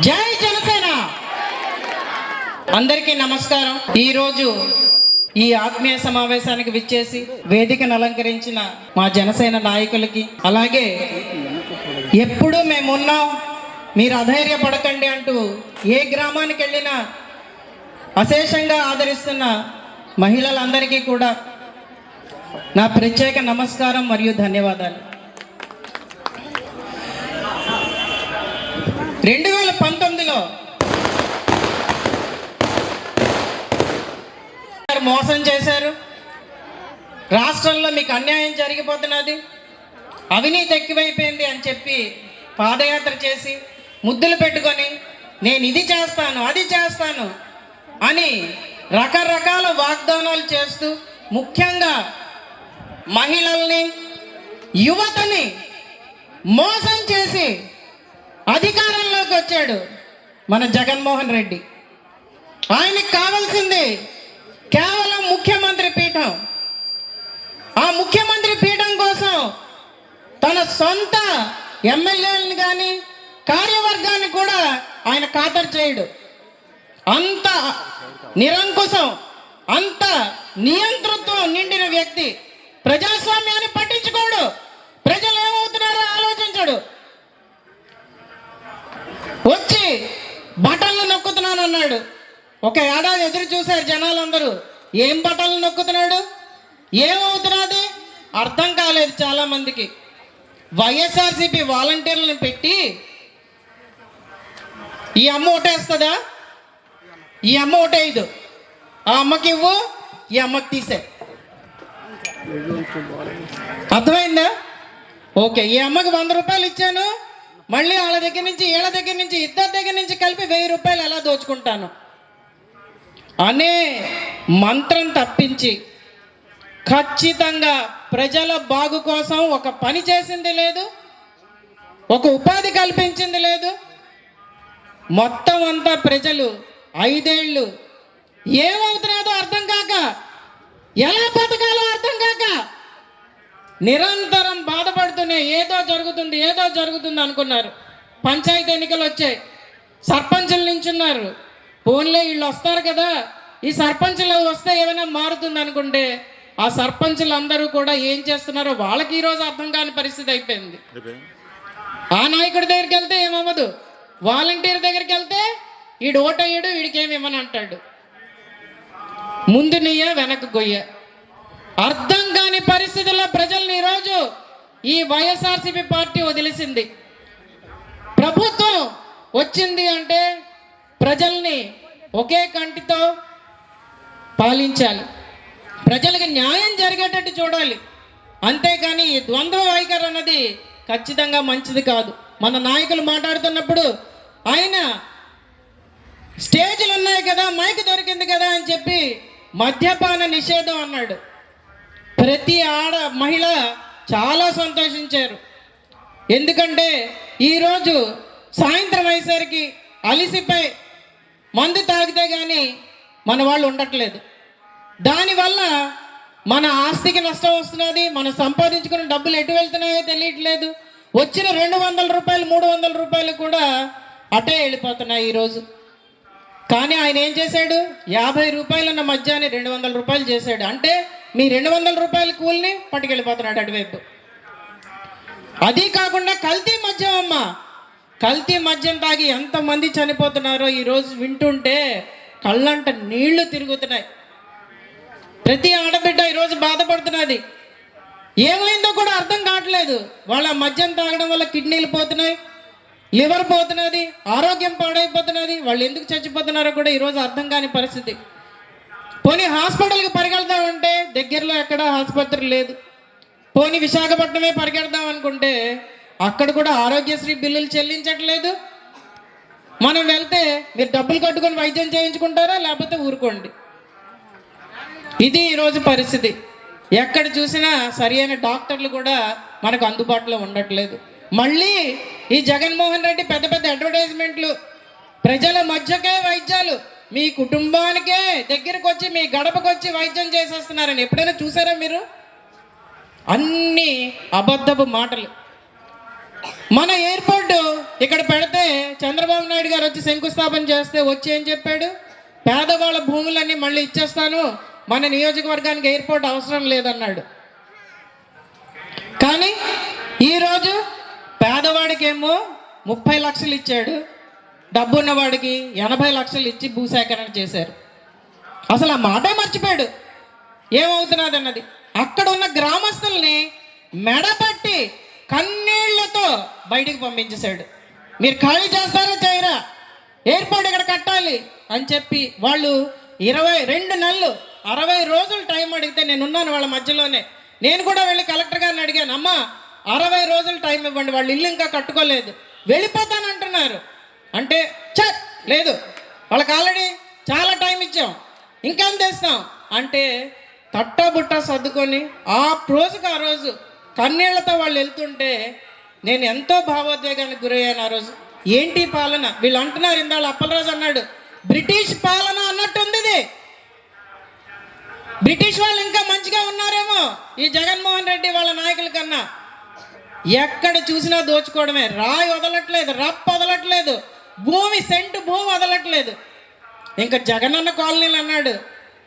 జై జనసేన! అందరికీ నమస్కారం. ఈరోజు ఈ ఆత్మీయ సమావేశానికి విచ్చేసి వేదికను అలంకరించిన మా జనసేన నాయకులకి అలాగే ఎప్పుడూ మేమున్నాం మీరు అధైర్యపడకండి అంటూ ఏ గ్రామానికి వెళ్ళినా అశేషంగా ఆదరిస్తున్న మహిళలందరికీ కూడా నా ప్రత్యేక నమస్కారం మరియు ధన్యవాదాలు. రెండు వేల పంతొమ్మిదిలో మోసం చేశారు. రాష్ట్రంలో మీకు అన్యాయం జరిగిపోతున్నది. అవినీతి ఎక్కువైపోయింది అని చెప్పి పాదయాత్ర చేసి ముద్దులు పెట్టుకొని నేను ఇది చేస్తాను అది చేస్తాను అని రకరకాల వాగ్దానాలు చేస్తూ ముఖ్యంగా మహిళల్ని యువతని మోసం చేసి అధికారంలోకి వచ్చాడు మన జగన్మోహన్ రెడ్డి. ఆయనకి కావాల్సింది కేవలం ముఖ్యమంత్రి పీఠం. ఆ ముఖ్యమంత్రి పీఠం కోసం తన సొంత ఎమ్మెల్యేలను కానీ కార్యవర్గాన్ని కూడా ఆయన ఖాతరు చేయడు. అంత నిరంకుశం అంత నియంతృత్వం నిండిన వ్యక్తి ప్రజాస్వామ్యాన్ని పట్టించుకోడు. ప్రజలు ఏమవుతున్నారో ఆలోచించడు. వచ్చి బటన్లు నొక్కుతున్నాను అన్నాడు. ఒక ఏడాది ఎదురు చూశారు జనాలందరూ. ఏం బటన్లు నొక్కుతున్నాడు? ఏమవుతున్నది? అర్థం కాలేదు చాలామందికి. వైఎస్ఆర్సీపీ వాలంటీర్లను పెట్టి ఈ అమ్మ ఓటేస్తుందా? ఈ అమ్మ ఓటేయదు. ఆ అమ్మకి ఇవ్వు ఈ అమ్మకి తీసే. అర్థమైందా? ఓకే ఈ అమ్మకి వంద రూపాయలు ఇచ్చాను. మళ్ళీ వాళ్ళ దగ్గర నుంచి వీళ్ళ దగ్గర నుంచి ఇద్దరి దగ్గర నుంచి కలిపి వెయ్యి రూపాయలు ఎలా దోచుకుంటాను. అనే మంత్రం తప్పించి ఖచ్చితంగా ప్రజల బాగు కోసం ఒక పని చేసింది లేదు ఒక ఉపాధి కల్పించింది లేదు. మొత్తం అంతా ప్రజలు ఐదేళ్ళు ఏమవుతున్నదో అర్థం కాక ఎలా బతకాలో అర్థం కాక నిరంతరం బాధపడుతూనే ఏదో జరుగుతుంది ఏదో జరుగుతుంది అనుకున్నారు. పంచాయతీ ఎన్నికలు వచ్చాయి. సర్పంచులు నించున్నారు. ఫోన్లే వీళ్ళు వస్తారు కదా. ఈ సర్పంచులు వస్తే ఏమైనా మారుతుంది అనుకుంటే ఆ సర్పంచులు అందరూ కూడా ఏం చేస్తున్నారో వాళ్ళకి ఈరోజు అర్థం కాని పరిస్థితి అయిపోయింది. ఆ నాయకుడి దగ్గరికి వెళ్తే ఏమవ్వదు. వాలంటీర్ దగ్గరికి వెళ్తే వీడు ఓటయ్యాడు వీడికి ఏమి ఇవ్వని అంటాడు. ముందు నీయ వెనక గొయ్య. అర్థం కాని పరిస్థితుల్లో ప్రజల్ని ఈరోజు ఈ వైఎస్ఆర్సీపీ పార్టీ వదిలేసింది. ప్రభుత్వం వచ్చింది అంటే ప్రజల్ని ఒకే కంటితో పాలించాలి. ప్రజలకు న్యాయం జరిగేటట్టు చూడాలి. అంతేకాని ఈ ద్వంద్వ వైఖరి అన్నది ఖచ్చితంగా మంచిది కాదు. మన నాయకులు మాట్లాడుతున్నప్పుడు ఆయన స్టేజ్లు ఉన్నాయి కదా మైక్ దొరికింది కదా అని చెప్పి మద్యపాన నిషేధం అన్నాడు. ప్రతి ఆడ మహిళ చాలా సంతోషించారు. ఎందుకంటే ఈరోజు సాయంత్రం అయ్యేసరికి అలిసిపై మందు తాగితే కానీ మన వాళ్ళు ఉండట్లేదు. దానివల్ల మన ఆస్తికి నష్టం వస్తున్నది మనం సంపాదించుకున్న డబ్బులు ఎటు వెళ్తున్నాయో తెలియట్లేదు. వచ్చిన రెండు వందల రూపాయలు మూడు వందల రూపాయలు కూడా అటే వెళ్ళిపోతున్నాయి ఈరోజు. కానీ ఆయన ఏం చేశాడు? యాభై రూపాయలున్న మధ్యాహ్నం రెండు వందల రూపాయలు చేశాడు. అంటే మీ రెండు వందల రూపాయల కూలిని పట్టుకెళ్ళిపోతున్నాడు అటువైపు. అది కాకుండా కల్తీ మద్యం అమ్మ. కల్తీ మద్యం తాగి ఎంతమంది చనిపోతున్నారో ఈరోజు వింటుంటే కళ్ళంట నీళ్ళు తిరుగుతున్నాయి. ప్రతి ఆడబిడ్డ ఈరోజు బాధపడుతున్నది. ఏమైందో కూడా అర్థం కావట్లేదు. వాళ్ళ మద్యం తాగడం వల్ల కిడ్నీలు పోతున్నాయి లివర్ పోతున్నది ఆరోగ్యం పాడైపోతున్నది. వాళ్ళు ఎందుకు చచ్చిపోతున్నారో కూడా ఈరోజు అర్థం కాని పరిస్థితి. పోనీ హాస్పిటల్కి పరిగెళ్దామంటే దగ్గరలో ఎక్కడ ఆసుపత్రి లేదు. పోనీ విశాఖపట్నమే పరిగెడదాం అనుకుంటే అక్కడ కూడా ఆరోగ్యశ్రీ బిల్లులు చెల్లించట్లేదు. మనం వెళ్తే మీరు డబ్బులు కట్టుకొని వైద్యం చేయించుకుంటారా లేకపోతే ఊరుకోండి. ఇది ఈరోజు పరిస్థితి. ఎక్కడ చూసినా సరి అయిన డాక్టర్లు కూడా మనకు అందుబాటులో ఉండట్లేదు. మళ్ళీ ఈ జగన్మోహన్ రెడ్డి పెద్ద పెద్ద అడ్వర్టైజ్మెంట్లు ప్రజల మధ్యకే వైద్యాలు మీ కుటుంబానికే దగ్గరకు వచ్చి మీ గడపకు వచ్చి వైద్యం చేసేస్తున్నారని ఎప్పుడైనా చూసారా మీరు? అన్ని అబద్ధపు మాటలు. మన ఎయిర్పోర్ట్ ఇక్కడ పెడితే చంద్రబాబు నాయుడు గారు వచ్చి శంకుస్థాపన చేస్తే వచ్చి ఏం చెప్పాడు? పేదవాళ్ళ భూములన్నీ మళ్ళీ ఇచ్చేస్తాను మన నియోజకవర్గానికి ఎయిర్పోర్ట్ అవసరం లేదన్నాడు. కానీ ఈరోజు పేదవాడికేమో ముప్పై లక్షలు ఇచ్చాడు. డబ్బు ఉన్నవాడికి ఎనభై లక్షలు ఇచ్చి భూసేకరణ చేశారు. అసలు ఆ మాటే మర్చిపోయాడు. ఏమవుతున్నది అన్నది అక్కడ ఉన్న గ్రామస్తుల్ని మెడపట్టి కన్నీళ్ళతో బయటికి పంపించేశాడు. మీరు ఖాళీ చేస్తారా చేయరా? ఎయిర్పోర్ట్ ఇక్కడ కట్టాలి అని చెప్పి వాళ్ళు ఇరవై రెండు నెలలు అరవై రోజులు టైం అడిగితే నేను ఉన్నాను వాళ్ళ మధ్యలోనే. నేను కూడా వెళ్ళి కలెక్టర్ గారిని అడిగాను అమ్మా అరవై రోజులు టైం ఇవ్వండి వాళ్ళు ఇల్లు ఇంకా కట్టుకోలేదు. వెళ్ళిపోతానంటున్నారు. అంటే చ లేదు. వాళ్ళకి ఆల్రెడీ చాలా టైం ఇచ్చాం. ఇంకేం తెస్తాం అంటే తట్టబుట్ట సర్దుకొని ఆ రోజుకి ఆ రోజు కన్నీళ్ళతో వాళ్ళు వెళ్తుంటే నేను ఎంతో భావోద్వేగానికి గురయ్యాను ఆ రోజు. ఏంటి పాలన? వీళ్ళు అంటున్నారు ఇందాళ్ళు అప్పలరాజు అన్నాడు బ్రిటిష్ పాలన అన్నట్టుంది బ్రిటిష్ వాళ్ళు ఇంకా మంచిగా ఉన్నారేమో ఈ జగన్మోహన్ రెడ్డి వాళ్ళ నాయకుల కన్నా. ఎక్కడ చూసినా దోచుకోవడమే. రాయి వదలట్లేదు రప్ప వదలట్లేదు. భూమి సెంటు భూమి వదలట్లేదు. ఇంకా జగనన్న కాలనీలు అన్నాడు.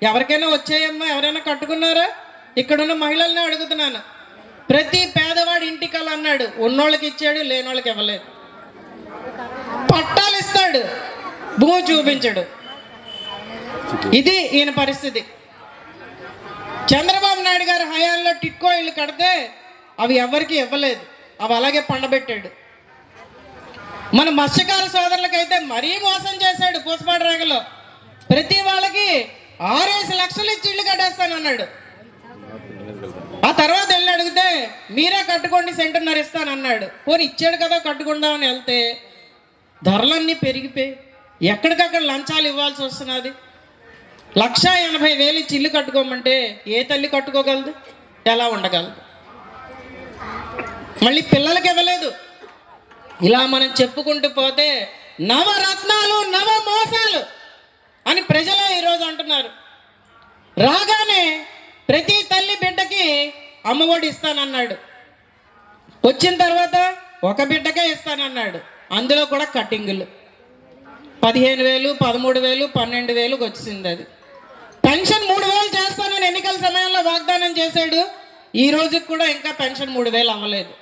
ఎవరికైనా వచ్చాయమ్మా ఎవరైనా కట్టుకున్నారా? ఇక్కడున్న మహిళల్ని అడుగుతున్నాను. ప్రతి పేదవాడి ఇంటికల్ అన్నాడు. ఉన్నోళ్ళకి ఇచ్చాడు లేనోళ్ళకి ఇవ్వలేదు. పట్టాలు ఇస్తాడు. భూమి చూపించడు. ఇది ఈయన పరిస్థితి. చంద్రబాబు నాయుడు గారి హయాంలో టిక్కో ఇల్లు కడితే అవి ఎవరికి ఇవ్వలేదు. అవి అలాగే పండబెట్టాడు. మన మత్స్యకార సోదరులకైతే మరీ మోసం చేశాడు పూసపాటి రేగలో ప్రతి వాళ్ళకి ఆరేసి లక్షలు ఇచ్చి ఇల్లు కట్టేస్తానన్నాడు ఆ తర్వాత వెళ్ళి అడిగితే మీరే కట్టుకోండి సెంటున్నర ఇస్తానన్నాడు పోనీ ఇచ్చాడు కదా కట్టుకుందామని వెళ్తే ధరలన్నీ పెరిగిపోయి ఎక్కడికక్కడ లంచాలు ఇవ్వాల్సి వస్తున్నది. లక్ష ఎనభై వేలు ఇచ్చి ఇల్లు కట్టుకోమంటే ఏ తల్లి కట్టుకోగలదు? ఎలా ఉండగలదు? మళ్ళీ పిల్లలకి ఇవ్వలేదు. ఇలా మనం చెప్పుకుంటూ పోతే నవరత్నాలు నవ మోసాలు అని ప్రజలే ఈరోజు అంటున్నారు. రాగానే ప్రతి తల్లి బిడ్డకి అమ్మఒడి ఇస్తానన్నాడు. వచ్చిన తర్వాత ఒక బిడ్డకే ఇస్తానన్నాడు. అందులో కూడా కట్టింగులు పదిహేను వేలు పదమూడు వేలు పన్నెండు వేలుకి వచ్చింది అది. పెన్షన్ మూడు వేలు చేస్తానని ఎన్నికల సమయంలో వాగ్దానం చేశాడు. ఈ రోజుకి కూడా ఇంకా పెన్షన్ మూడు వేలు అవ్వలేదు.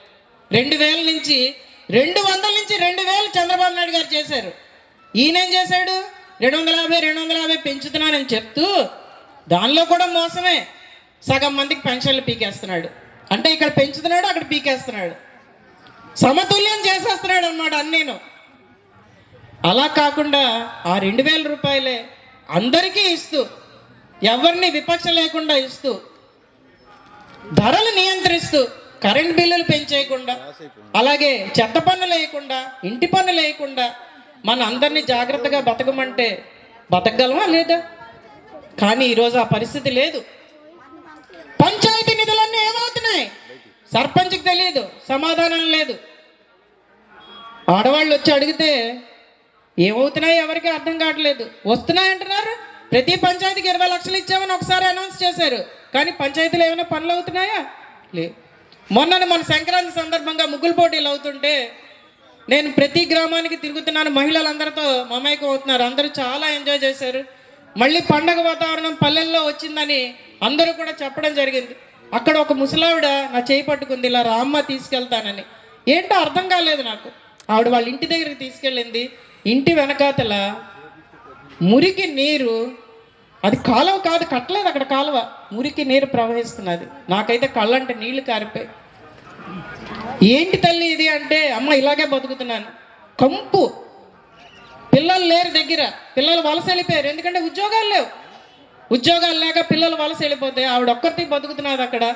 రెండు వేల నుంచి రెండు వందల నుంచి రెండు వేలు చంద్రబాబు నాయుడు గారు చేశారు. ఈయనేం చేశాడు? రెండు వందల యాభై రెండు వందల యాభై పెంచుతున్నానని చెప్తూ దానిలో కూడా మోసమే. సగం మందికి పెన్షన్లు పీకేస్తున్నాడు. అంటే ఇక్కడ పెంచుతున్నాడు అక్కడ పీకేస్తున్నాడు. సమతుల్యం చేసేస్తున్నాడు అన్నమాట అన్నీను. అలా కాకుండా ఆ రెండు వేల రూపాయలే అందరికీ ఇస్తూ ఎవరిని విపక్ష లేకుండా ఇస్తూ ధరలు నియంత్రిస్తూ కరెంట్ బిల్లులు పెంచేయకుండా అలాగే చెత్త పన్నులు వేయకుండా ఇంటి పన్నులు వేయకుండా మన అందరినీ జాగ్రత్తగా బతకమంటే బతకగలమా లేదా? కానీ ఈరోజు ఆ పరిస్థితి లేదు. పంచాయతీ నిధులన్నీ ఏమవుతున్నాయి? సర్పంచ్కి తెలియదు సమాధానం లేదు. ఆడవాళ్ళు వచ్చి అడిగితే ఏమవుతున్నాయి ఎవరికి అర్థం కావట్లేదు. వస్తున్నాయి అంటున్నారు. ప్రతి పంచాయతీకి ఇరవై లక్షలు ఇచ్చామని ఒకసారి అనౌన్స్ చేశారు. కానీ పంచాయతీలు ఏమైనా పనులు అవుతున్నాయా? లేవు మొన్న మన సంక్రాంతి సందర్భంగా ముగ్గులు పోటీలు అవుతుంటే నేను ప్రతి గ్రామానికి తిరుగుతున్నాను. మహిళలందరితో మమైకం అవుతున్నారు అందరూ చాలా ఎంజాయ్ చేశారు. మళ్ళీ పండగ వాతావరణం పల్లెల్లో వచ్చిందని అందరూ కూడా చెప్పడం జరిగింది. అక్కడ ఒక ముసలావిడ నా చేయి పట్టుకుంది ఇలా రామ్మ తీసుకెళ్తానని. ఏంటో అర్థం కాలేదు నాకు. ఆవిడ వాళ్ళ ఇంటి దగ్గరికి తీసుకెళ్ళింది. ఇంటి వెనకాతల మురికి నీరు అది కాలువ కాదు కట్టలేదు అక్కడ కాలువ. మురికి నీరు ప్రవహిస్తున్నది. నాకైతే కళ్ళంటే నీళ్ళు కారిపోయి. ఏంటి తల్లి ఇది అంటే అమ్మ ఇలాగే బతుకుతున్నాను. కంపు. పిల్లలు లేరు దగ్గర. పిల్లలు వలస వెళ్ళిపోయారు. ఎందుకంటే ఉద్యోగాలు లేవు. ఉద్యోగాలు లేక పిల్లలు వలస వెళ్ళిపోతే ఆవిడ ఒక్కరికి బతుకుతున్నది అక్కడ.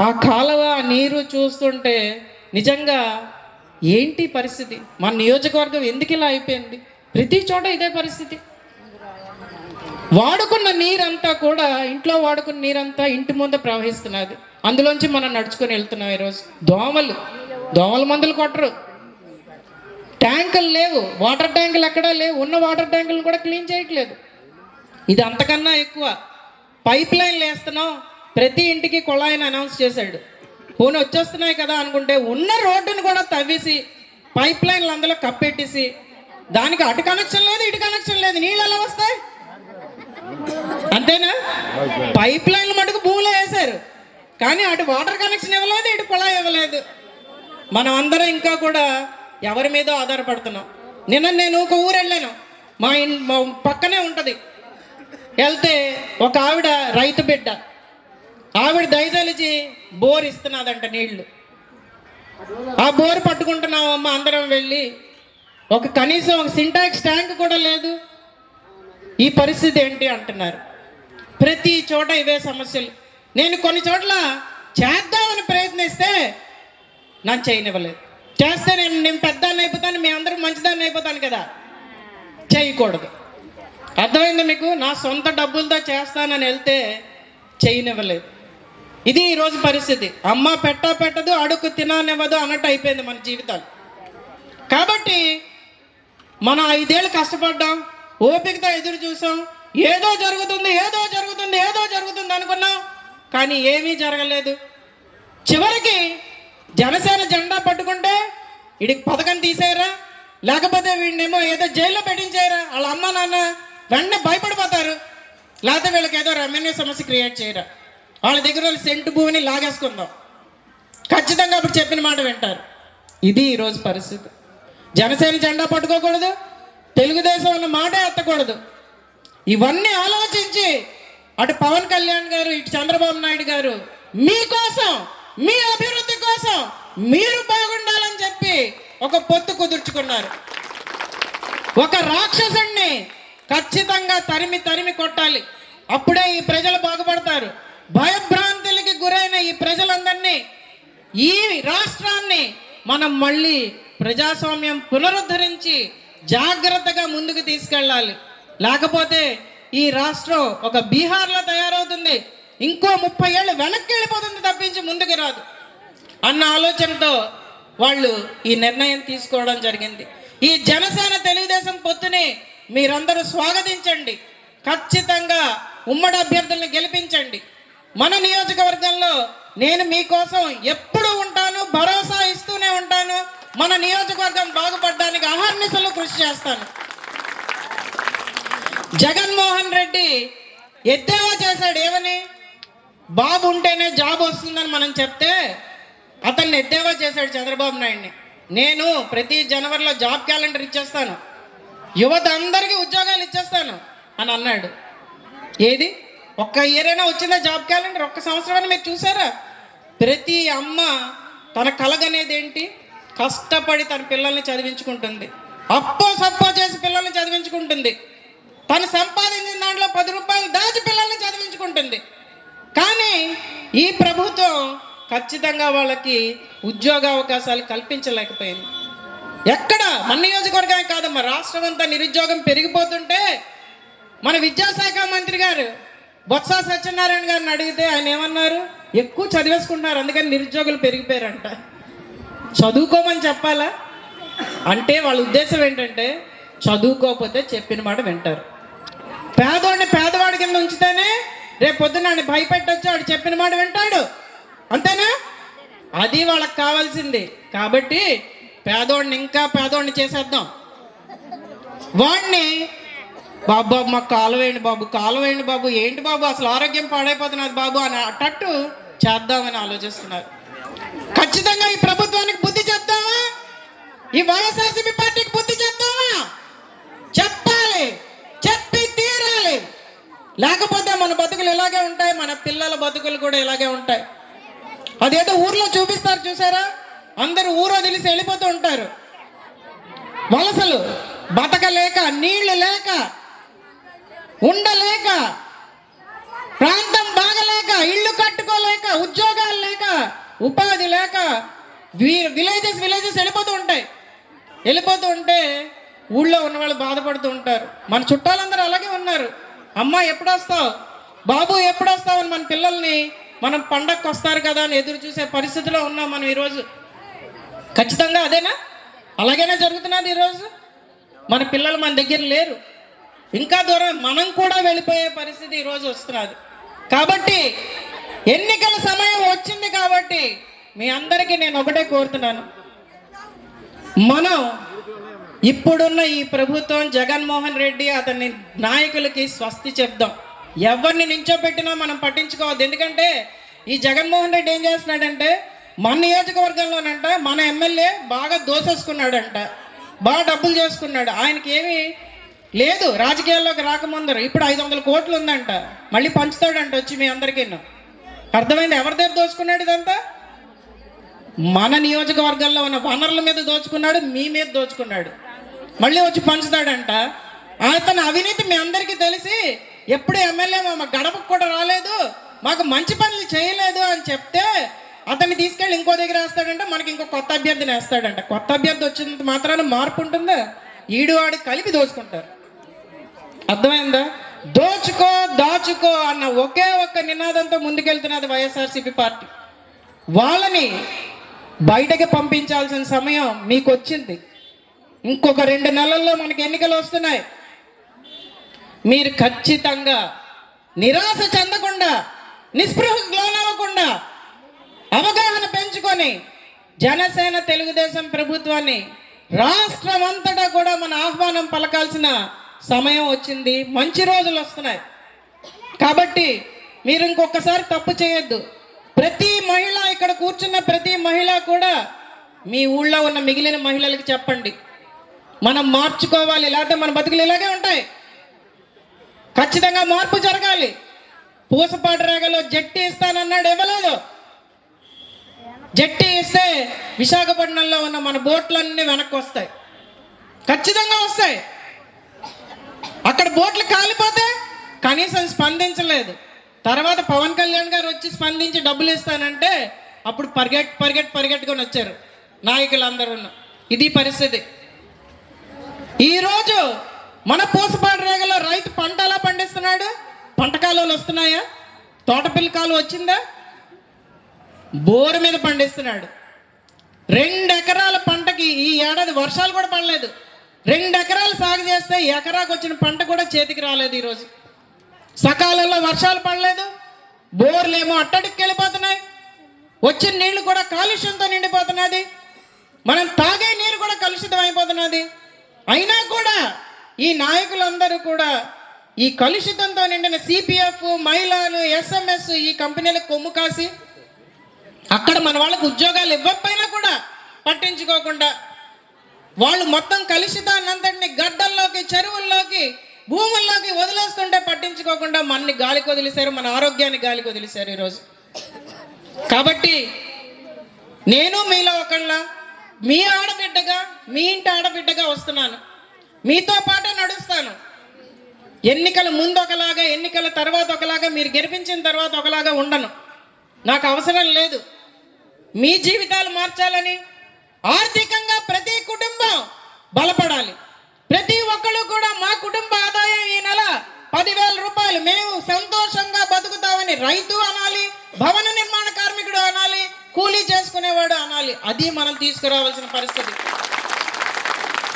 ఆ కాలువ ఆ నీరు చూస్తుంటే నిజంగా ఏంటి పరిస్థితి? మన నియోజకవర్గం ఎందుకు ఇలా అయిపోయింది? ప్రతి చోట ఇదే పరిస్థితి. వాడుకున్న నీరంతా కూడా ఇంట్లో వాడుకున్న నీరంతా ఇంటి ముందు ప్రవహిస్తున్నది. అందులోంచి మనం నడుచుకొని వెళ్తున్నాం ఈరోజు. దోమలు దోమల మందులు కొట్టరు. ట్యాంకులు లేవు. వాటర్ ట్యాంకులు ఎక్కడా లేవు. ఉన్న వాటర్ ట్యాంకులు కూడా క్లీన్ చేయట్లేదు. ఇది అంతకన్నా ఎక్కువ. పైప్ లైన్లు వేస్తున్నాం. ప్రతి ఇంటికి కుళాయిని అనౌన్స్ చేశాడు. పోనీ వచ్చేస్తున్నాయి కదా అనుకుంటే ఉన్న రోడ్డును కూడా తవ్వేసి పైప్ లైన్లు అందులో కప్పెట్టేసి దానికి అటు కనెక్షన్ లేదు ఇటు కనెక్షన్ లేదు. నీళ్ళు ఎలా వస్తాయి? అంతేనా? పైప్ లైన్లు మటుకు భూమిలో వేశారు. కానీ అటు వాటర్ కనెక్షన్ ఇవ్వలేదు ఇటు కుళాయి ఇవ్వలేదు. మనం అందరం ఇంకా కూడా ఎవరి మీద ఆధారపడుతున్నాం. నిన్న నేను ఒక ఊరు వెళ్ళాను. మా ఇన్ మా పక్కనే ఉంటుంది. వెళ్తే ఒక ఆవిడ రైతు బిడ్డ. ఆవిడ దయదలిచి బోర్ ఇస్తున్నదంట నీళ్ళు. ఆ బోర్ పట్టుకుంటున్నామమ్మ అందరం వెళ్ళి. ఒక కనీసం ఒక సింటాక్స్ ట్యాంక్ కూడా లేదు. ఈ పరిస్థితి ఏంటి అంటున్నారు. ప్రతి చోట ఇవే సమస్యలు. నేను కొన్ని చోట్ల చేద్దామని ప్రయత్నిస్తే నాకు చేయనివ్వలేదు. చేస్తే నేను నేను పెద్దాన్ని అయిపోతాను మీ అందరూ మంచిదాన్ని అయిపోతాను కదా. చేయకూడదు. అర్థమైంది మీకు? నా సొంత డబ్బులతో చేస్తానని వెళ్తే చేయనివ్వలేదు. ఇది ఈరోజు పరిస్థితి. అమ్మ పెట్ట పెట్టదు అడుగు తిననివ్వదు అన్నట్టు అయిపోయింది మన జీవితాలు. కాబట్టి మనం ఐదేళ్ళు కష్టపడ్డాం ఓపికతో ఎదురు చూసాం ఏదో జరుగుతుంది ఏదో జరుగుతుంది ఏదో జరుగుతుంది అనుకున్నాం కానీ ఏమీ జరగలేదు. చివరికి జనసేన జెండా పట్టుకుంటే వీడికి పథకం తీసేయరా? లేకపోతే వీడినేమో ఏదో జైల్లో పెట్టించేయరా? వాళ్ళ అమ్మ నాన్న వెంటనే భయపడిపోతారు. లేకపోతే వీళ్ళకి ఏదో రెవెన్యూ సమస్య క్రియేట్ చేయరా? వాళ్ళ దగ్గర వాళ్ళు సెంటు భూమిని లాగేసుకుందాం. ఖచ్చితంగా అప్పుడు చెప్పిన మాట వింటారు. ఇది ఈరోజు పరిస్థితి. జనసేన జెండా పట్టుకోకూడదు. తెలుగుదేశం అన్న మాటే ఎత్తకూడదు. ఇవన్నీ ఆలోచించి అటు పవన్ కళ్యాణ్ గారు ఇటు చంద్రబాబు నాయుడు గారు మీకోసం మీ అభివృద్ధి కోసం మీరు బాగుండాలని చెప్పి ఒక పొత్తు కుదుర్చుకున్నారు. ఒక రాక్షసుణ్ణి ఖచ్చితంగా తరిమి తరిమి కొట్టాలి. అప్పుడే ఈ ప్రజలు బాగుపడతారు. భయభ్రాంతులకి గురైన ఈ ప్రజలందరినీ ఈ రాష్ట్రాన్ని మనం మళ్ళీ ప్రజాస్వామ్యం పునరుద్ధరించి జాగ్రత్తగా ముందుకు తీసుకెళ్ళాలి. లేకపోతే ఈ రాష్ట్రం ఒక బీహార్లో తయారవుతుంది. ఇంకో ముప్పై ఏళ్ళు వెనక్కి వెళ్ళిపోతుంది తప్పించి ముందుకు రాదు. అన్న ఆలోచనతో వాళ్ళు ఈ నిర్ణయం తీసుకోవడం జరిగింది. ఈ జనసేన తెలుగుదేశం పొత్తుని మీరందరూ స్వాగతించండి. ఖచ్చితంగా ఉమ్మడి అభ్యర్థుల్ని గెలిపించండి. మన నియోజకవర్గంలో నేను మీకోసం ఎప్పుడు ఉంటాను భరోసా ఇస్తూనే ఉంటాను. మన నియోజకవర్గం బాగుపడడానికి అహర్నిశలు కృషి చేస్తాను. జగన్మోహన్ రెడ్డి ఎద్దేవా చేశాడు ఏమని? బాబు ఉంటేనే జాబ్ వస్తుందని మనం చెప్తే అతన్ని ఎద్దేవా చేశాడు చంద్రబాబు నాయుడిని. నేను ప్రతి జనవరిలో జాబ్ క్యాలెండర్ ఇచ్చేస్తాను. యువత అందరికీ ఉద్యోగాలు ఇచ్చేస్తాను అని అన్నాడు. ఏది? ఒక్క ఇయర్ అయినా వచ్చిందా జాబ్ క్యాలెండర్? ఒక్క సంవత్సరం అని మీరు చూసారా? ప్రతి అమ్మ తన కలగనేది ఏంటి? కష్టపడి తన పిల్లల్ని చదివించుకుంటుంది. అప్పో సప్పో చేసి పిల్లల్ని చదివించుకుంటుంది. తను సంపాదించిన దాంట్లో పది రూపాయలు దాచి పిల్లల్ని చదివించుకుంటుంది. కానీ ఈ ప్రభుత్వం ఖచ్చితంగా వాళ్ళకి ఉద్యోగ అవకాశాలు కల్పించలేకపోయింది. ఎక్కడ? మన నియోజకవర్గమే కాదమ్మా. రాష్ట్రం అంతా నిరుద్యోగం పెరిగిపోతుంటే మన విద్యాశాఖ మంత్రి గారు బొత్స సత్యనారాయణ గారిని అడిగితే ఆయన ఏమన్నారు? ఎక్కువ చదివేసుకుంటున్నారు అందుకని నిరుద్యోగులు పెరిగిపోయారంట. చదువుకోమని చెప్పాలా? అంటే వాళ్ళ ఉద్దేశం ఏంటంటే చదువుకోకపోతే చెప్పిన మాట వింటారు. పేదోడిని పేదవాడి కింద ఉంచితేనే రేపు పొద్దున వాడిని భయపెట్టొచ్చు వాడు చెప్పిన మాట వింటాడు. అంతేనా? అది వాళ్ళకి కావాల్సింది. కాబట్టి పేదోడిని ఇంకా పేదోడిని చేసేద్దాం. వాడిని బాబు బాబు మాకు కాలువేయండి బాబు కాలువేయండి బాబు ఏంటి బాబు అసలు ఆరోగ్యం పాడైపోతున్నది బాబు అని అట్టట్టు చేద్దామని ఆలోచిస్తున్నారు. ఖచ్చితంగా ఈ ప్రభుత్వానికి బుద్ధి చెప్తామా ఈ వైఎస్ఆర్సీపీ పార్టీకి బుద్ధి చెప్తామా చెప్పాలి చెప్పి తీరాలి లేకపోతే మన బతుకులు ఇలాగే ఉంటాయి మన పిల్లల బతుకులు కూడా ఇలాగే ఉంటాయి. అదేదో ఊర్లో చూపిస్తారు చూసారా? అందరూ ఊరో తెలిసి వెళ్ళిపోతూ ఉంటారు. వలసలు బతకలేక నీళ్ళు లేక ఉండలేక ప్రాంతం బాగలేక ఇల్లు కట్టుకోలేక ఉద్యోగాలు లేక ఉపాధి లేక విలేజెస్ విలేజెస్ వెళ్ళిపోతూ ఉంటాయి. వెళ్ళిపోతూ ఉంటే ఊళ్ళో ఉన్న వాళ్ళు బాధపడుతూ ఉంటారు. మన చుట్టాలందరూ అలాగే ఉన్నారు. అమ్మ ఎప్పుడొస్తావు? బాబు ఎప్పుడొస్తావు అని మన పిల్లల్ని మనం పండగకు వస్తారు కదా అని ఎదురు చూసే పరిస్థితిలో ఉన్నాం మనం ఈరోజు. ఖచ్చితంగా అదేనా? అలాగైనా జరుగుతున్నది ఈరోజు? మన పిల్లలు మన దగ్గర లేరు. ఇంకా దూరం మనం కూడా వెళ్ళిపోయే పరిస్థితి ఈరోజు వస్తున్నది. కాబట్టి ఎన్నికల సమయం వచ్చింది కాబట్టి మీ అందరికీ నేను ఒకటే కోరుతున్నాను. మనం ఇప్పుడున్న ఈ ప్రభుత్వం జగన్మోహన్ రెడ్డి అతని నాయకులకి స్వస్తి చెప్దాం. ఎవరిని నించోబెట్టినా మనం పట్టించుకోవద్దు. ఎందుకంటే ఈ జగన్మోహన్ రెడ్డి ఏం చేస్తున్నాడంటే మన నియోజకవర్గంలోనంట మన ఎమ్మెల్యే బాగా దోసేసుకున్నాడంట. బాగా డబ్బులు చేసుకున్నాడు. ఆయనకి ఏమీ లేదు. రాజకీయాల్లోకి రాకముందరు ఇప్పుడు ఐదు వందల కోట్లు ఉందంట. మళ్ళీ పంచుతాడంట వచ్చి మీ అందరికీ. అర్థమైంది? ఎవరి దగ్గర దోచుకున్నాడు ఇదంతా? మన నియోజకవర్గంలో ఉన్న వనరుల మీద దోచుకున్నాడు మీ మీద దోచుకున్నాడు. మళ్ళీ వచ్చి పంచుతాడంట. అతని అవినీతి మీ అందరికీ తెలిసి ఎప్పుడు ఎమ్మెల్యే మా గడపకు కూడా రాలేదు మాకు మంచి పనులు చేయలేదు అని చెప్తే అతన్ని తీసుకెళ్ళి ఇంకో దగ్గర వేస్తాడంటే మనకి ఇంకో కొత్త అభ్యర్థిని వేస్తాడంట. కొత్త అభ్యర్థి వచ్చినంత మాత్రాన మార్పు ఉంటుందా? ఈడు వాడు కలిపి దోచుకుంటారు. అర్థమైందా? దోచుకో దాచుకో అన్న ఒకే ఒక్క నినాదంతో ముందుకెళ్తున్నది వైఎస్ఆర్సీపీ పార్టీ. వాళ్ళని బయటకి పంపించాల్సిన సమయం మీకు వచ్చింది ఇంకొక రెండు నెలల్లో మనకి ఎన్నికలు వస్తున్నాయి. మీరు ఖచ్చితంగా నిరాశ చెందకుండా నిస్పృహకు లోనవ్వకుండా అవగాహన పెంచుకొని జనసేన తెలుగుదేశం ప్రభుత్వాన్ని రాష్ట్రం అంతటా కూడా మన ఆహ్వానం పలకాల్సిన సమయం వచ్చింది. మంచి రోజులు వస్తున్నాయి. కాబట్టి మీరు ఇంకొకసారి తప్పు చేయొద్దు. ప్రతి మహిళ ఇక్కడ కూర్చున్న ప్రతి మహిళ కూడా మీ ఊళ్ళో ఉన్న మిగిలిన మహిళలకు చెప్పండి. మనం మార్చుకోవాలి. లేకపోతే మన బతుకులు ఇలాగే ఉంటాయి. ఖచ్చితంగా మార్పు జరగాలి. పూసపాటి రేగలో జట్టి ఇస్తానన్నాడు ఇవ్వలేదు జట్టి ఇస్తే విశాఖపట్నంలో ఉన్న మన బోట్లన్నీ వెనక్కి వస్తాయి. ఖచ్చితంగా వస్తాయి. అక్కడ బోట్లు కాలిపోతే కనీసం స్పందించలేదు. తర్వాత పవన్ కళ్యాణ్ గారు వచ్చి స్పందించి డబ్బులు ఇస్తానంటే అప్పుడు పరిగెట్ పరిగెట్ పరిగెట్టుకొని వచ్చారు. నాయకులందరూ. ఇది పరిస్థితి. ఈరోజు మన పూసపాడు రేగలో రైతు పంట ఎలా పండిస్తున్నాడు? పంట కాలువలు వస్తున్నాయా? తోటపిల్ల కాలువ వచ్చిందా? బోరు మీద పండిస్తున్నాడు. రెండు ఎకరాల పంటకి ఈ ఏడాది వర్షాలు కూడా పడలేదు. రెండు ఎకరాలు సాగు చేస్తే ఎకరాకు వచ్చిన పంట కూడా చేతికి రాలేదు ఈరోజు సకాలంలో వర్షాలు పడలేదు. బోర్లు ఏమో అట్టడికి వెళ్ళిపోతున్నాయి. వచ్చిన నీళ్ళు కూడా కాలుష్యంతో నిండిపోతున్నది. మనం తాగే నీరు కూడా కలుషితం అయిపోతున్నది అయినా కూడా ఈ నాయకులందరూ కూడా ఈ కలుషితంతో నిండిన సిపిఎఫ్ మైలాను ఎస్ఎంఎస్ ఈ కంపెనీలకు కొమ్ము కాసి అక్కడ మన వాళ్ళకు ఉద్యోగాలు ఇవ్వకపోయినా కూడా పట్టించుకోకుండా వాళ్ళు మొత్తం కలుషితాన్ని అంతటిని గడ్డల్లోకి చెరువుల్లోకి భూముల్లోకి వదిలేస్తుంటే పట్టించుకోకుండా మనని గాలికి వదిలేశారు మన ఆరోగ్యాన్ని గాలికి వదిలేశారు ఈరోజు. కాబట్టి నేను మీలో ఒకళ్ళ మీ ఆడబిడ్డగా మీ ఇంటి ఆడబిడ్డగా వస్తున్నాను. మీతో పాటే నడుస్తాను. ఎన్నికల ముందు ఒకలాగా ఎన్నికల తర్వాత ఒకలాగా మీరు గెలిపించిన తర్వాత ఒకలాగా ఉండను. నాకు అవసరం లేదు. మీ జీవితాలు మార్చాలని ఆర్థికంగా ప్రతి కుటుంబం బలపడాలి. ప్రతి ఒక్కరు కూడా మా కుటుంబ ఆదాయం ఈ నెల పదివేల రూపాయలు. మేము సంతోషంగా బతుకుతామని రైతు అనాలి భవన నిర్మాణ కార్మికుడు అనాలి కూలీ చేసుకునేవాడు అనాలి. అది మనం తీసుకురావాల్సిన పరిస్థితి.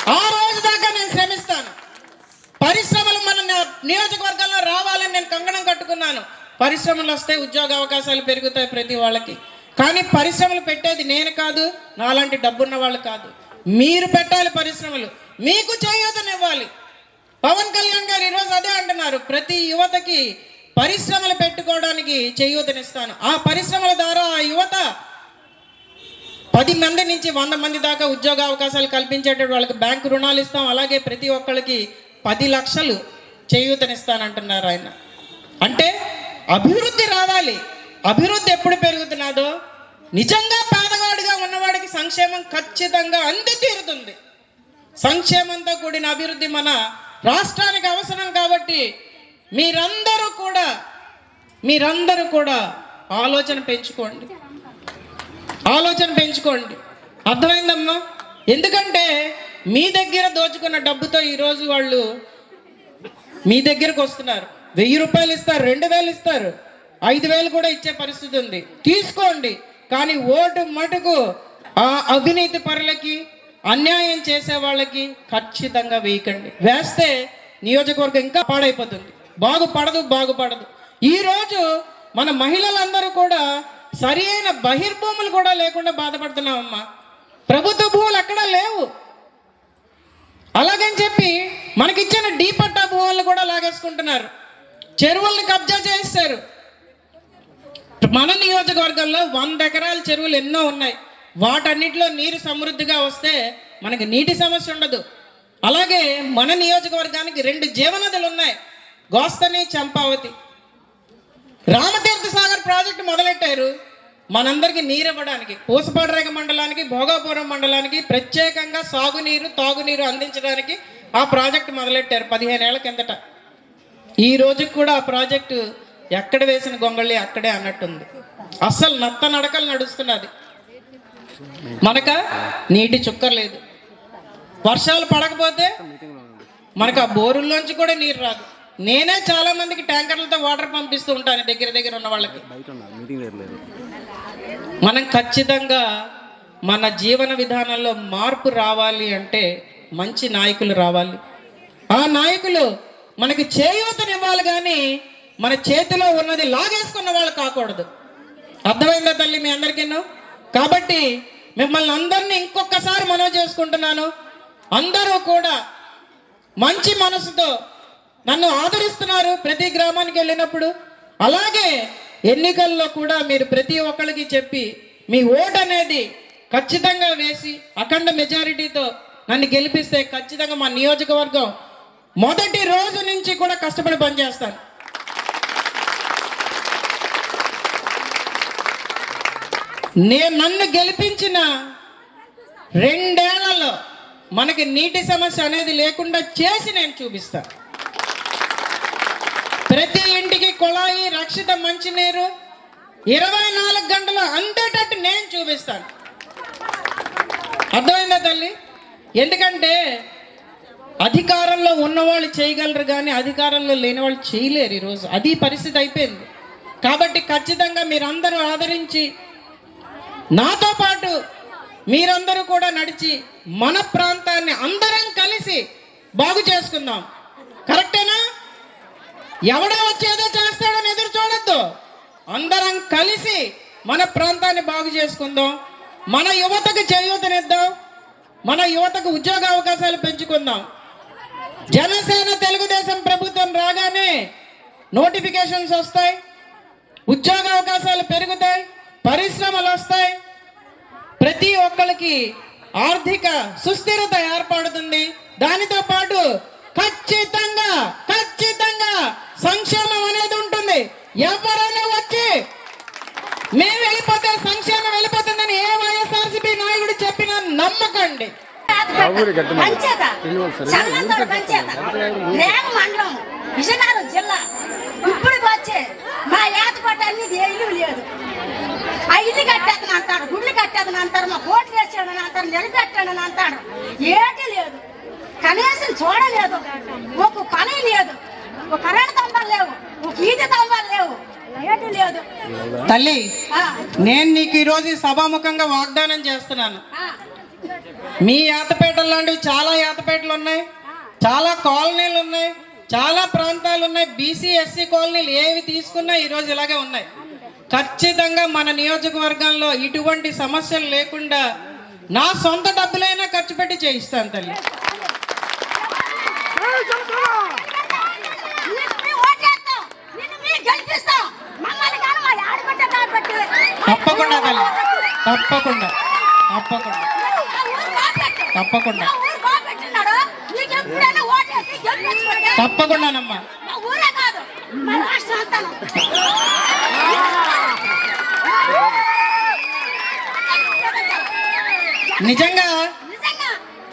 ఆ రోజు దాకా నేను శ్రమిస్తాను. పరిశ్రమలు మన నియోజకవర్గంలో రావాలని నేను కంగణం కట్టుకున్నాను. పరిశ్రమలు వస్తే ఉద్యోగ అవకాశాలు పెరుగుతాయి ప్రతి వాళ్ళకి. కానీ పరిశ్రమలు పెట్టేది నేను కాదు నాలాంటి డబ్బున్న వాళ్ళు కాదు. మీరు పెట్టాలి పరిశ్రమలు. మీకు చేయూతనివ్వాలి. పవన్ కళ్యాణ్ గారు ఈరోజు అదే అంటున్నారు. ప్రతి యువతకి పరిశ్రమలు పెట్టుకోవడానికి చేయూతనిస్తాను. ఆ పరిశ్రమల ద్వారా ఆ యువత పది మంది నుంచి వంద మంది దాకా ఉద్యోగ అవకాశాలు కల్పించేటట్టు వాళ్ళకి బ్యాంకు రుణాలు ఇస్తాం. అలాగే ప్రతి ఒక్కరికి పది లక్షలు చేయూతనిస్తానంటున్నారు ఆయన. అంటే అభివృద్ధి రావాలి. అభివృద్ధి ఎప్పుడు పెరుగుతున్నదో? నిజంగా పేదవాడిగా ఉన్నవాడికి సంక్షేమం ఖచ్చితంగా అంది తీరుతుంది సంక్షేమంతో కూడిన అభివృద్ధి మన రాష్ట్రానికి అవసరం కాబట్టి మీరందరూ కూడా మీరందరూ కూడా ఆలోచన పెంచుకోండి. ఆలోచన పెంచుకోండి. అర్థమైందమ్మా? ఎందుకంటే మీ దగ్గర దోచుకున్న డబ్బుతో ఈరోజు వాళ్ళు మీ దగ్గరకు వస్తున్నారు. వెయ్యి రూపాయలు ఇస్తారు రెండు వేలు ఇస్తారు ఐదు వేలు కూడా ఇచ్చే పరిస్థితి ఉంది. తీసుకోండి. కానీ ఓటు మటుకు ఆ అవినీతి పరులకి అన్యాయం చేసే వాళ్ళకి ఖచ్చితంగా వేయకండి. వేస్తే నియోజకవర్గం ఇంకా పాడైపోతుంది. బాగుపడదు బాగుపడదు. ఈరోజు మన మహిళలందరూ కూడా సరి అయిన బహిర్భూములు కూడా లేకుండా బాధపడుతున్నామమ్మా ప్రభుత్వ భూములు అక్కడ లేవు. అలాగని చెప్పి మనకిచ్చిన డీ పట్టా భూములను కూడా లాగేసుకుంటున్నారు. చెరువుల్ని కబ్జా చేస్తారు మన నియోజకవర్గంలో వంద ఎకరాల చెరువులు ఎన్నో ఉన్నాయి. వాటన్నిటిలో నీరు సమృద్ధిగా వస్తే మనకి నీటి సమస్య ఉండదు. అలాగే మన నియోజకవర్గానికి రెండు జీవనదులు ఉన్నాయి. గోస్తని చంపావతి. రామతీర్థ సాగర్ ప్రాజెక్టు మొదలెట్టారు? మనందరికీ నీరు ఇవ్వడానికి పూసపాడరేగ మండలానికి భోగాపురం మండలానికి ప్రత్యేకంగా సాగునీరు తాగునీరు అందించడానికి ఆ ప్రాజెక్టు మొదలెట్టారు పదిహేను ఏళ్ళ కిందట. ఈ రోజుకి కూడా ఆ ప్రాజెక్టు ఎక్కడ వేసిన గొంగళి అక్కడే అన్నట్టుంది. అస్సలు నత్త నడకలు నడుస్తున్నది. మనక? నీటి చుక్క లేదు. వర్షాలు పడకపోతే మనకు ఆ బోరుల్లోంచి కూడా నీరు రాదు. నేనే చాలా మందికి ట్యాంకర్లతో వాటర్ పంపిస్తూ ఉంటాను దగ్గర దగ్గర ఉన్న వాళ్ళకి. మనం ఖచ్చితంగా మన జీవన విధానంలో మార్పు రావాలి అంటే మంచి నాయకులు రావాలి. ఆ నాయకులు మనకి చేయూతనివ్వాలి కానీ మన చేతిలో ఉన్నది లాగేసుకున్న వాళ్ళు కాకూడదు. అర్థమైందా తల్లి మీ అందరికీను కాబట్టి మిమ్మల్ని అందరినీ ఇంకొకసారి మనవి చేసుకుంటున్నాను. అందరూ కూడా మంచి మనసుతో నన్ను ఆదరిస్తున్నారు ప్రతి గ్రామానికి వెళ్ళినప్పుడు. అలాగే ఎన్నికల్లో కూడా మీరు ప్రతి ఒక్కరికి చెప్పి మీ ఓట్ అనేది ఖచ్చితంగా వేసి అఖండ మెజారిటీతో నన్ను గెలిపిస్తే ఖచ్చితంగా మా నియోజకవర్గం మొదటి రోజు నుంచి కూడా కష్టపడి పనిచేస్తాను. నేను నన్ను గెలిపించిన రెండేళ్ళలో మనకి నీటి సమస్య అనేది లేకుండా చేసి నేను చూపిస్తాను. ప్రతి ఇంటికి కుళాయి రక్షిత మంచినీరు. ఇరవై నాలుగు గంటలు అందేటట్టు నేను చూపిస్తాను. అర్థమైందా తల్లి? ఎందుకంటే అధికారంలో ఉన్నవాళ్ళు చేయగలరు కానీ అధికారంలో లేని వాళ్ళు చేయలేరు ఈరోజు. అది పరిస్థితి అయిపోయింది. కాబట్టి ఖచ్చితంగా మీరందరూ ఆదరించి నాతో పాటు మీరందరూ కూడా నడిచి మన ప్రాంతాన్ని అందరం కలిసి బాగు చేసుకుందాం. కరెక్టే ఎవడో వచ్చేదో చేస్తాడని ఎదురు చూడొద్దు. అందరం కలిసి మన ప్రాంతాన్ని బాగు చేసుకుందాం. మన యువతకు చేయూతనిద్దాం. మన యువతకు ఉద్యోగ అవకాశాలు పెంచుకుందాం. జనసేన తెలుగుదేశం ప్రభుత్వం రాగానే నోటిఫికేషన్స్ వస్తాయి. ఉద్యోగ అవకాశాలు పెరుగుతాయి. పరిశ్రమలు వస్తాయి. ప్రతి ఒక్కరికి ఆర్థిక సుస్థిరత ఏర్పడుతుంది. దానితో పాటు ఖచ్చితంగా ఖచ్చితంగా సంక్షేమం అనేది ఉంటుంది. ఎవరైనా వచ్చి మేము వెళ్ళిపోతే సంక్షేమం వెళ్ళిపోతుందని ఏ వైఎస్ఆర్సీపీ నాయకుడు చెప్పినా నమ్మకండి. పంచేత చల్లంతోడు పంచేత రేగ మండలం విజయనగరం జిల్లా. ఇప్పుడు వచ్చే మా ఏతపట్ట అన్ని ఇల్లు లేదు. ఆ ఇల్లు కట్టేదని అంటారు గుళ్ళు కట్టేదని అంటారు మా కోట్లు వేసాడని అంటారు నిలబెట్టాడని అంటాడు ఏటి లేదు. కనీసం చూడలేదు. ఒక పని లేదు. ఒక కరెంట్ తంబాలు లేవు. ఒక ఈది తంబాలు లేవు. లేదు. తల్లి నేను నీకు ఈరోజు సభాముఖంగా వాగ్దానం చేస్తున్నాను. మీ యాతపేటలు లాంటివి చాలా యాతపేటలు ఉన్నాయి. చాలా కాలనీలు ఉన్నాయి. చాలా ప్రాంతాలు ఉన్నాయి. బీసీ ఎస్సీ కాలనీలు ఏవి తీసుకున్నా ఈరోజు ఇలాగే ఉన్నాయి. ఖచ్చితంగా మన నియోజకవర్గంలో ఇటువంటి సమస్యలు లేకుండా నా సొంత డబ్బులైనా ఖర్చు పెట్టి చేయిస్తాను తల్లి నిన్ను మేము ఓటేస్తాం. నిన్ను మేము గెలిపిస్తాం. మమ్మల్ని కాదు మా ఆడబిడ్డ కాబట్టి. తప్పకుండా తల్లి. తప్పకుండా. తప్పకుండా. తప్పకుండా. తప్పకుండానమ్మా. నిజంగా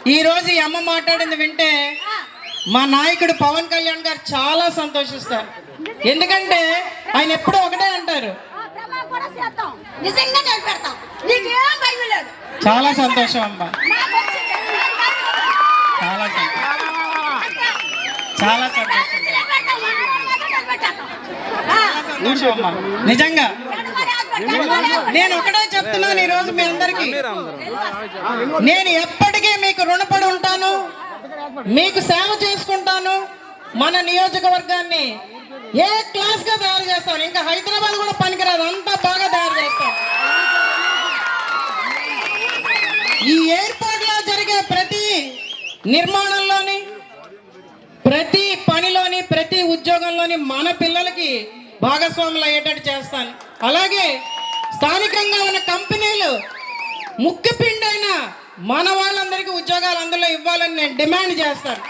ఈ రోజు ఈ అమ్మ మాట్లాడింది వింటే మా నాయకుడు పవన్ కళ్యాణ్ గారు చాలా సంతోషిస్తారు. ఎందుకంటే ఆయన ఎప్పుడూ ఒకటే అంటారు. చాలా సంతోషం అమ్మ. చాలా సంతోషం. చాలా సంతోషం. నిజంగా. నేను ఒకటే చెప్తున్నాను ఈ రోజు మీ అందరికి. నేను ఎప్పటికీ మీకు రుణపడి ఉంటాను. మీకు సేవ చేసుకుంటాను. మన నియోజకవర్గాన్ని ఏ క్లాస్గా తయారు చేస్తాను ఇంకా హైదరాబాద్ కూడా పనికిరాదు. అంతా బాగా తయారు చేస్తాం. ఈ ఎయిర్పోర్ట్లో జరిగే ప్రతి నిర్మాణంలోని ప్రతి పనిలోని ప్రతి ఉద్యోగంలోని మన పిల్లలకి భాగస్వాములు అయ్యేటట్టు చేస్తాను. అలాగే స్థానికంగా ఉన్న కంపెనీలు ముఖ్యపిండైన మన వాళ్ళందరికీ ఉద్యోగాలు అందులో ఇవ్వాలని నేను డిమాండ్ చేస్తాను.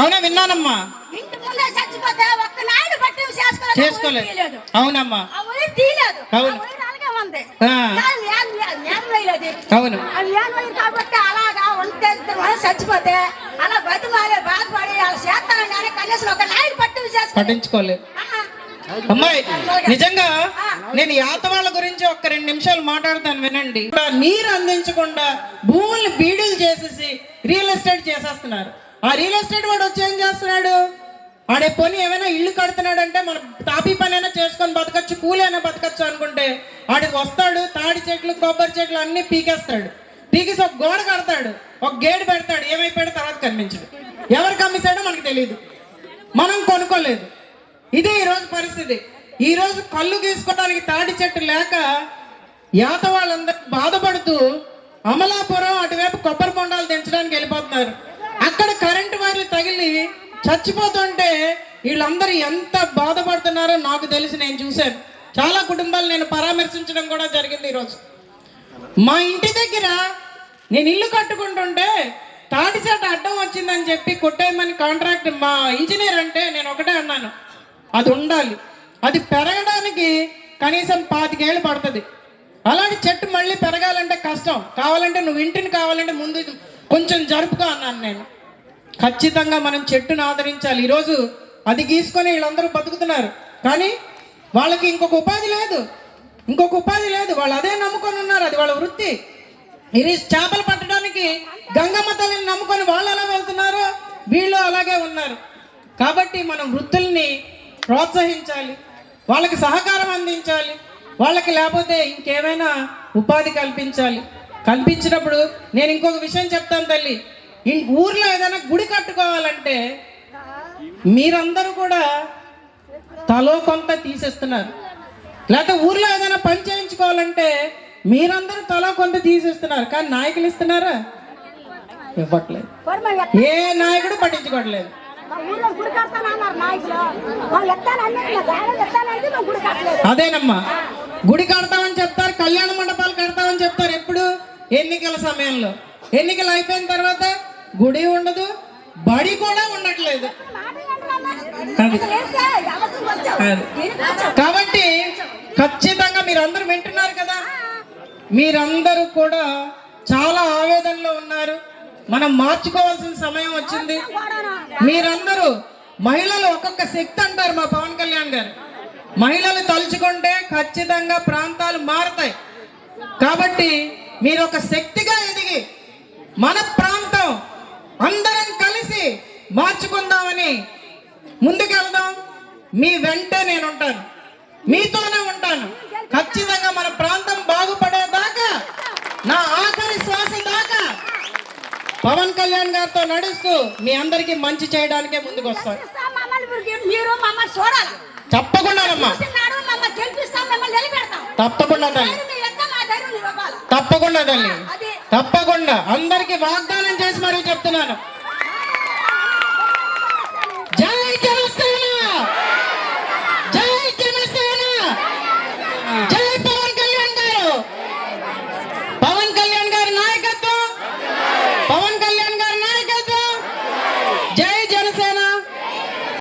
అవునా విన్నానమ్మా. చేసుకోలేదు. అవునమ్మా. అవును. ఉంది. అవును. కాబట్టి అలాగా ఉంటే చచ్చిపోతే అలా బతిమాలే బాధపడి వాళ్ళ చేస్తాను కానీ కనీసం ఒక నాయుడు పట్టి పట్టించుకోలేదు. అమ్మాయి నిజంగా నేను యాత వాళ్ళ గురించి ఒక్క రెండు నిమిషాలు మాట్లాడతాను వినండి. నీరు అందించకుండా భూముల్ని బీడీలు చేసేసి రియల్ ఎస్టేట్ చేసేస్తున్నారు. ఆ రియల్ ఎస్టేట్ వాడు వచ్చి ఏం చేస్తున్నాడు? ఆడే పోనీ ఏమైనా ఇల్లు కడుతున్నాడంటే మనం తాపీ పని అయినా చేసుకొని బతకచ్చు కూలి అయినా బతకచ్చు అనుకుంటే వాడికి వస్తాడు తాడి చెట్లు కొబ్బరి చెట్లు అన్నీ పీకేస్తాడు. పీకేసి ఒక గోడ కడతాడు ఒక గేడు పెడతాడు ఏమైపోయాడో తర్వాత కనిపించడు. ఎవరు కమ్మిస్తాడో మనకు తెలియదు మనం కొనుక్కోలేదు. ఇదే ఈరోజు పరిస్థితి. ఈరోజు కళ్ళు గీసుకోవడానికి తాడి చెట్టు లేక యాత వాళ్ళందరూ బాధపడుతూ అమలాపురం అటువైపు కొబ్బరి బొండాలు దించడానికి వెళ్ళిపోతున్నారు. అక్కడ కరెంటు వైర్లు తగిలి చచ్చిపోతుంటే వీళ్ళందరూ ఎంత బాధపడుతున్నారో నాకు తెలిసి నేను చూశాను. చాలా కుటుంబాలు నేను పరామర్శించడం కూడా జరిగింది ఈరోజు. మా ఇంటి దగ్గర నేను ఇల్లు కట్టుకుంటుంటే తాటి చెట్టు అడ్డం వచ్చిందని చెప్పి కొట్టేయమని కాంట్రాక్ట్ మా ఇంజనీర్ అంటే నేను ఒకటే అన్నాను. అది ఉండాలి. అది పెరగడానికి కనీసం పాతికేళ్ళు పడుతుంది. అలాంటి చెట్టు మళ్ళీ పెరగాలంటే కష్టం. కావాలంటే నువ్వు ఇంటిని కావాలంటే ముందు కొంచెం జరుపుకో అన్నాను నేను. ఖచ్చితంగా మనం చెట్టును ఆదరించాలి. ఈరోజు అది గీసుకొని వీళ్ళందరూ బతుకుతున్నారు. కానీ వాళ్ళకి ఇంకొక ఉపాధి లేదు. ఇంకొక ఉపాధి లేదు. వాళ్ళు అదే నమ్ముకొని ఉన్నారు. అది వాళ్ళ వృత్తి. ఇది చేపలు పట్టడానికి గంగమ్మ తల్లిని నమ్ముకొని వాళ్ళు ఎలా వెళ్తున్నారు వీళ్ళు అలాగే ఉన్నారు. కాబట్టి మనం వృత్తుల్ని ప్రోత్సహించాలి. వాళ్ళకి సహకారం అందించాలి. వాళ్ళకి లేకపోతే ఇంకేమైనా ఉపాధి కల్పించాలి. కల్పించినప్పుడు నేను ఇంకొక విషయం చెప్తాను తల్లి. ఈ ఊర్లో ఏదైనా గుడి కట్టుకోవాలంటే మీరందరూ కూడా తలో కొంత తీసేస్తున్నారు. లేకపోతే ఊర్లో ఏదైనా పని చేయించుకోవాలంటే మీరందరూ తలో కొంత తీసేస్తున్నారు. కానీ నాయకులు ఇస్తున్నారా? ఇవ్వట్లేదు. ఏ నాయకుడు పట్టించుకోవట్లేదు. అదేనమ్మా. గుడి కడతామని చెప్తారు కళ్యాణ మండపాలు కడతామని చెప్తారు ఎప్పుడు? ఎన్నికల సమయంలో. ఎన్నికలు అయిపోయిన తర్వాత గుడి ఉండదు బడి కూడా ఉండట్లేదు. కాబట్టి ఖచ్చితంగా మీరందరూ వింటున్నారు కదా? మీరందరూ కూడా చాలా ఆవేదనలో ఉన్నారు. మనం మార్చుకోవాల్సిన సమయం వచ్చింది. మీరందరూ మహిళలు ఒక్కొక్క శక్తి అంటారు మా పవన్ కళ్యాణ్ గారు. మహిళలు తలుచుకుంటే ఖచ్చితంగా ప్రాంతాలు మారతాయి. కాబట్టి మీరు ఒక శక్తిగా ఎదిగి మన ప్రాంతం అందరం కలిసి మార్చుకుందామని ముందుకెళ్దాం. మీ వెంటే నేను ఉంటాను మీతోనే ఉంటాను. ఖచ్చితంగా మన ప్రాంతం బాగుపడేదాకా నా ఆఖరి శ్వాస దాకా పవన్ కళ్యాణ్ గారితో నడుస్తూ మీ అందరికీ మంచి చేయడానికే ముందుకు వస్తాను నిలబెడతాం తప్పకుండా తప్పకుండా తల్లి. తప్పకుండా. అందరికి వాగ్దానం చేసి మరీ చెప్తున్నాను.